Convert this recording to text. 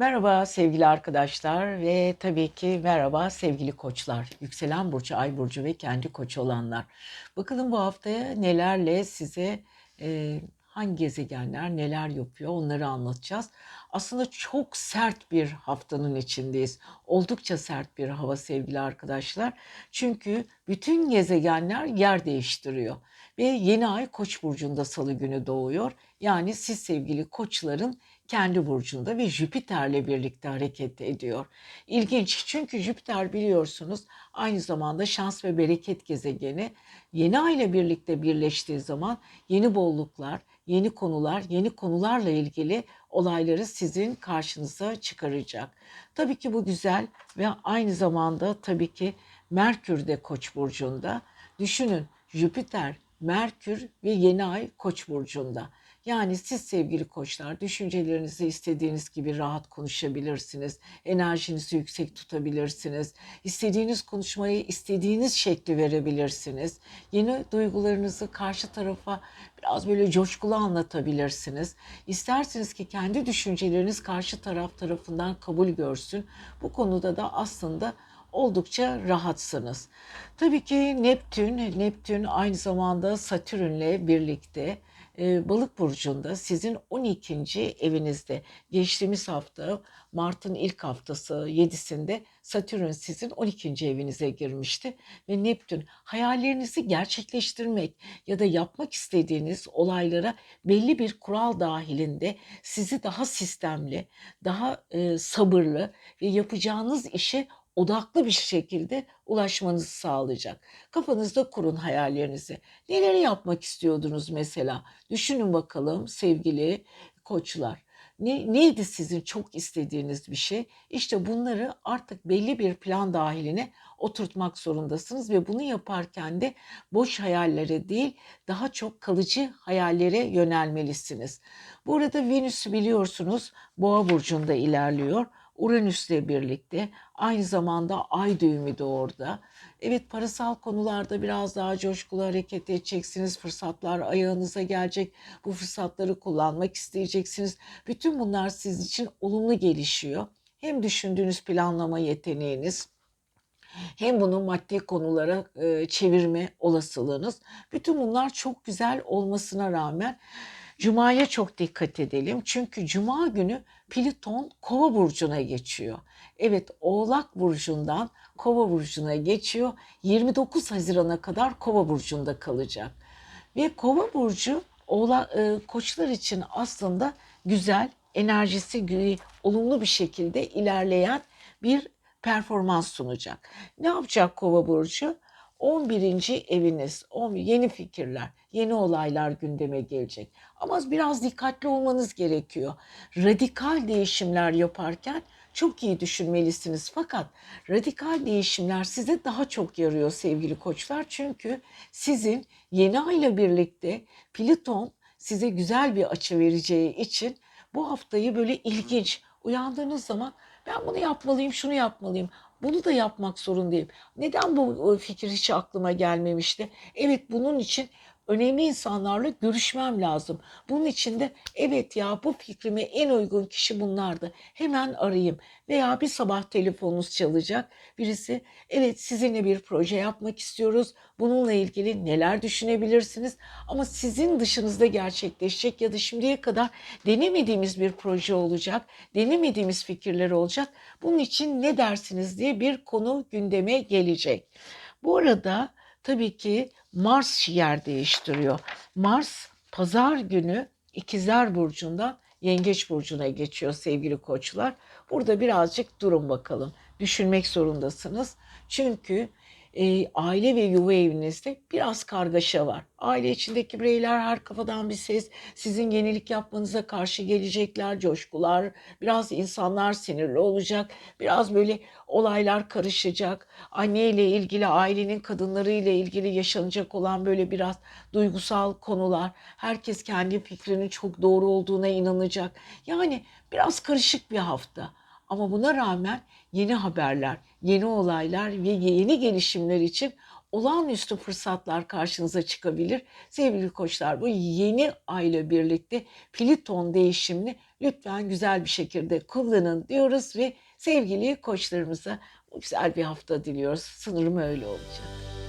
Merhaba sevgili arkadaşlar ve tabii ki merhaba sevgili koçlar. Yükselen burcu, ay burcu ve kendi koç olanlar. Bakalım bu haftaya nelerle size e, hangi gezegenler neler yapıyor onları anlatacağız. Aslında çok sert bir haftanın içindeyiz. Oldukça sert bir hava sevgili arkadaşlar. Çünkü bütün gezegenler yer değiştiriyor. Ve yeni ay Koç burcunda Salı günü doğuyor. Yani siz sevgili koçların kendi burcunda ve Jüpiter'le birlikte hareket ediyor. İlginç çünkü Jüpiter biliyorsunuz aynı zamanda şans ve bereket gezegeni. Yeni ay ile birlikte birleştiği zaman yeni bolluklar, yeni konular, yeni konularla ilgili olayları sizin karşınıza çıkaracak. Tabii ki bu güzel ve aynı zamanda tabii ki Merkür de Koç burcunda. Düşünün Jüpiter, Merkür ve yeni ay Koç burcunda. Yani siz sevgili koçlar düşüncelerinizi istediğiniz gibi rahat konuşabilirsiniz. Enerjinizi yüksek tutabilirsiniz. İstediğiniz konuşmayı istediğiniz şekli verebilirsiniz. Yeni duygularınızı karşı tarafa biraz böyle coşkulu anlatabilirsiniz. İsterseniz ki kendi düşünceleriniz karşı taraf tarafından kabul görsün. Bu konuda da aslında oldukça rahatsınız. Tabii ki Neptün, Neptün aynı zamanda Satürn'le birlikte e, Balık burcunda sizin 12. evinizde. Geçtiğimiz hafta Mart'ın ilk haftası 7'sinde Satürn sizin 12. evinize girmişti ve Neptün hayallerinizi gerçekleştirmek ya da yapmak istediğiniz olaylara belli bir kural dahilinde sizi daha sistemli, daha e, sabırlı ve yapacağınız işe odaklı bir şekilde ulaşmanızı sağlayacak. Kafanızda kurun hayallerinizi. Neleri yapmak istiyordunuz mesela? Düşünün bakalım sevgili koçlar. Ne, neydi sizin çok istediğiniz bir şey? İşte bunları artık belli bir plan dahiline oturtmak zorundasınız ve bunu yaparken de boş hayallere değil daha çok kalıcı hayallere yönelmelisiniz. Bu arada Venüs biliyorsunuz Boğa burcunda ilerliyor. Uranüs'le birlikte aynı zamanda ay düğümü de orada. Evet parasal konularda biraz daha coşkulu hareket edeceksiniz. Fırsatlar ayağınıza gelecek. Bu fırsatları kullanmak isteyeceksiniz. Bütün bunlar sizin için olumlu gelişiyor. Hem düşündüğünüz planlama yeteneğiniz, hem bunu maddi konulara çevirme olasılığınız. Bütün bunlar çok güzel olmasına rağmen Cuma'ya çok dikkat edelim. Çünkü Cuma günü Plüton Kova burcuna geçiyor. Evet, Oğlak burcundan Kova burcuna geçiyor. 29 Haziran'a kadar Kova burcunda kalacak. Ve Kova burcu Oğlak e, koçlar için aslında güzel, enerjisi olumlu bir şekilde ilerleyen bir performans sunacak. Ne yapacak Kova burcu? 11. eviniz, yeni fikirler, yeni olaylar gündeme gelecek. Ama biraz dikkatli olmanız gerekiyor. Radikal değişimler yaparken çok iyi düşünmelisiniz. Fakat radikal değişimler size daha çok yarıyor sevgili koçlar. Çünkü sizin yeni ayla birlikte Plüton size güzel bir açı vereceği için bu haftayı böyle ilginç uyandığınız zaman ben bunu yapmalıyım, şunu yapmalıyım. Bunu da yapmak zorundayım. Neden bu fikir hiç aklıma gelmemişti? Evet bunun için önemli insanlarla görüşmem lazım. Bunun için de evet ya bu fikrime en uygun kişi bunlardı. Hemen arayayım. Veya bir sabah telefonunuz çalacak. Birisi evet sizinle bir proje yapmak istiyoruz. Bununla ilgili neler düşünebilirsiniz? Ama sizin dışınızda gerçekleşecek ya da şimdiye kadar denemediğimiz bir proje olacak. Denemediğimiz fikirler olacak. Bunun için ne dersiniz diye bir konu gündeme gelecek. Bu arada tabii ki Mars yer değiştiriyor. Mars pazar günü İkizler Burcu'ndan Yengeç Burcu'na geçiyor sevgili koçlar. Burada birazcık durun bakalım. Düşünmek zorundasınız. Çünkü e, aile ve yuva evinizde biraz kargaşa var. Aile içindeki bireyler her kafadan bir ses sizin yenilik yapmanıza karşı gelecekler, coşkular, biraz insanlar sinirli olacak, biraz böyle olaylar karışacak. Anne ile ilgili, ailenin kadınları ile ilgili yaşanacak olan böyle biraz duygusal konular. Herkes kendi fikrinin çok doğru olduğuna inanacak. Yani biraz karışık bir hafta. Ama buna rağmen yeni haberler, yeni olaylar ve yeni gelişimler için olağanüstü fırsatlar karşınıza çıkabilir. Sevgili koçlar bu yeni ayla birlikte Pliton değişimini lütfen güzel bir şekilde kullanın diyoruz ve sevgili koçlarımıza güzel bir hafta diliyoruz. Sanırım öyle olacak.